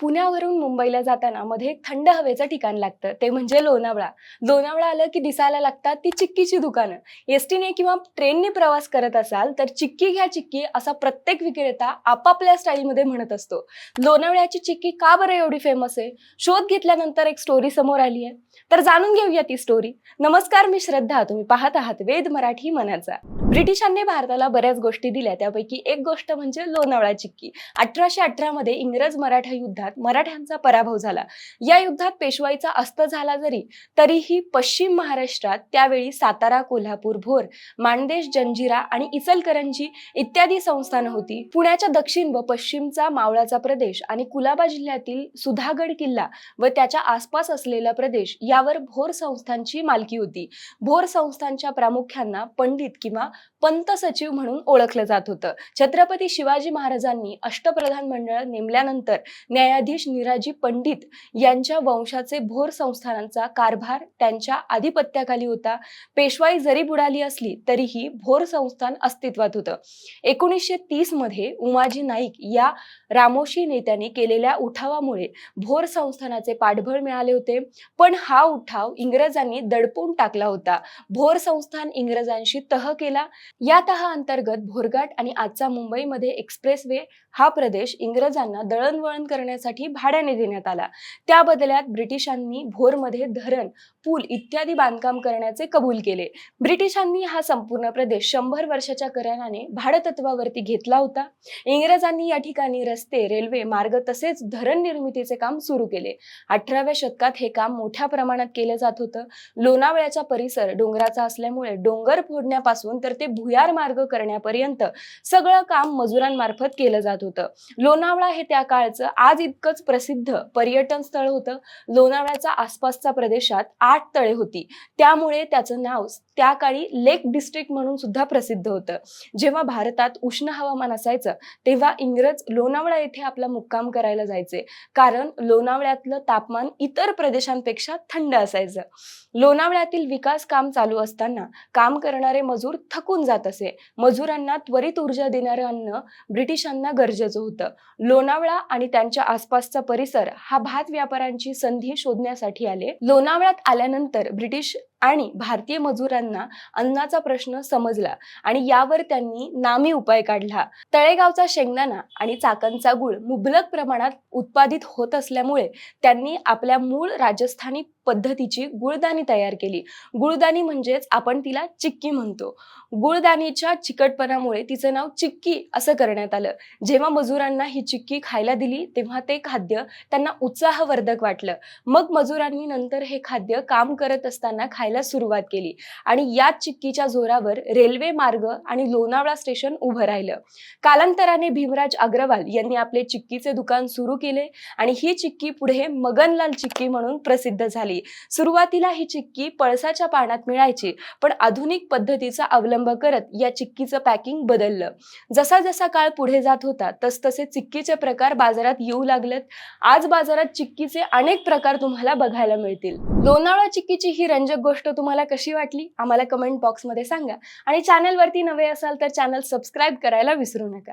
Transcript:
पुण्यावरून मुंबईला जाताना मध्ये एक थंड हवेचं ठिकाण लागतं. ते म्हणजे लोणावळा. लोणावळा आलं की दिसायला लागतात ती चिक्कीची दुकानं. एसटीने किंवा ट्रेनने प्रवास करत असाल तर चिक्की घ्या चिक्की असा प्रत्येक विक्रेता आपापल्या स्टाईलमध्ये म्हणत असतो. लोणावळ्याची चिक्की का बरं एवढी फेमस आहे? शोध घेतल्यानंतर एक स्टोरी समोर आली आहे. तर जाणून घेऊया ती स्टोरी नमस्कार मी श्रद्धा. तुम्ही पाहत आहात वेद मराठी मनाचा. ब्रिटिशांनी भारताला बऱ्याच गोष्टी दिल्या. त्यापैकी एक गोष्ट म्हणजे लोणावळा चिक्की. अठराशे अठरा मध्ये इंग्रज मराठा युद्धात युद्धात मराठ्यांचा पराभव झाला. या युद्धात पेशवाईचा अस्त झाला जरी तरीही पश्चिम महाराष्ट्रात त्यावेळी सातारा कोल्हापूर भोर माणदेश जंजिरा आणि इचलकरंजी इत्यादी संस्थानं होती. पुण्याच्या दक्षिण व पश्चिमचा मावळाचा प्रदेश आणि कुलाबा जिल्ह्यातील सुधागड किल्ला व त्याच्या आसपास असलेला प्रदेश यावर भोर संस्थांची मालकी होती. भोर संस्थांच्या प्रामुख्यांना पंडित किंवा पंत सचिव म्हणून ओळखलं जात होतं. छत्रपती शिवाजी महाराजांनी अष्टप्रधान मंडळ नेमल्यानंतर न्याया न्यायाधीश निराजी पंडित यांच्या वंशाचे भोर संस्थानांचा कारभार त्यांच्या आधिपत्याखाली होता. पेशवाई जरी बुडाली असली तरीही भोर संस्थान अस्तित्वात होतं. एकोणीसशे तीसमध्ये उमाजी नाईक या रामोशी नेत्याने केलेल्या उठावामुळे भोर संस्थानाचे पाठबळ मिळाले होते. पण हा उठाव इंग्रजांनी दडपून टाकला होता. भोर संस्थान इंग्रजांशी तह केला. या तहा अंतर्गत भोरघाट आणि आजचा मुंबईमध्ये एक्सप्रेस वे हा प्रदेश इंग्रजांना दळणवळण करण्यासाठी भाड्याने देण्यात आला. त्या बदल्यात ब्रिटिशांनी भोरमध्ये धरण पूल इत्यादी बांधकाम करण्याचे कबूल केले. ब्रिटिशांनी हा संपूर्ण प्रदेश शंभर वर्षाच्या कराराने भाडतत्वावरती घेतला होता. इंग्रजांनी या ठिकाणी रस्ते रेल्वे मार्ग तसेच धरण निर्मितीचे काम सुरू केले. अठराव्या शतकात हे काम मोठ्या प्रमाणात केलं जात होतं. लोणावळ्याचा परिसर डोंगराचा असल्यामुळे डोंगर फोडण्यापासून तर ते भुयार मार्ग करण्यापर्यंत सगळं काम मजुरांमार्फत केलं जात होतं. लोणावळा हे त्या काळचं आज इतकंच प्रसिद्ध पर्यटन स्थळ होतं. लोणावळ्याचा आसपासचा प्रदेशात आठ तळे होती. त्यामुळे त्याचं नाव त्या काळी लेक डिस्ट्रिक्ट म्हणून सुद्धा प्रसिद्ध होतं. जेव्हा भारतात उष्ण हवामान असायचं तेव्हा इंग्रज लोणावळा येथे आपला मुक्काम करायला जायचे. कारण लोणावळ्यातलं तापमान इतर प्रदेशांपेक्षा थंड असायचं. लोणावळ्यातील विकास काम चालू असताना काम करणारे मजूर थकून जात असे. मजुरांना त्वरित ऊर्जा देणारं अन्न ब्रिटिशांना गरजेचं होतं. लोणावळा आणि त्यांच्या आसपासचा परिसर हा भात व्यापाऱ्यांची संधी शोधण्यासाठी आले. लोणावळ्यात आल्यानंतर ब्रिटिश आणि भारतीय मजुरांना अन्नाचा प्रश्न समजला आणि यावर त्यांनी नामी उपाय काढला. तळेगावचा शेंगदाणा आणि चाकणचा गुळ मुबलक प्रमाणात उत्पादित होत असल्यामुळे त्यांनी आपल्या मूळ राजस्थानी पद्धतीची गुळदाणी तयार केली. गुळदाणी म्हणजेच आपण तिला चिक्की म्हणतो. गुळदाणीच्या चिकटपणामुळे तिचं नाव चिक्की असं करण्यात आलं. जेव्हा मजुरांना ही चिक्की खायला दिली तेव्हा ते खाद्य त्यांना उत्साहवर्धक वाटलं. मग मजुरांनी नंतर हे खाद्य काम करत असताना खायला सुरुवात केली आणि या चिक्कीच्या जोरावर रेल्वे मार्ग आणि लोणावळा स्टेशन उभं राहिलं. कालांतराने भीमराज अग्रवाल यांनी आपले चिक्कीचे दुकान सुरू केले आणि ही चिक्की पुढे मगनलाल चिक्की म्हणून प्रसिद्ध झाली. सुरुवातीला ही चिक्की पळसाच्या पाण्यात मिळायची पण आधुनिक पद्धतीचा अवलंब करत या चिक्कीचं पॅकिंग बदललं. जसा जसा काळ पुढे जात होता तसतसे चिक्कीचे प्रकार बाजारात येऊ लागलेत. आज बाजारात चिक्कीचे अनेक प्रकार तुम्हाला बघायला मिळतील. लोणावळा चिक्कीची ही रंजक गोष्ट तुम्हाला कशी वाटली? आम्हाला कमेंट बॉक्समध्ये सांगा. आणि चॅनलवरती नवे असाल तर चॅनल सबस्क्राईब करायला विसरू नका.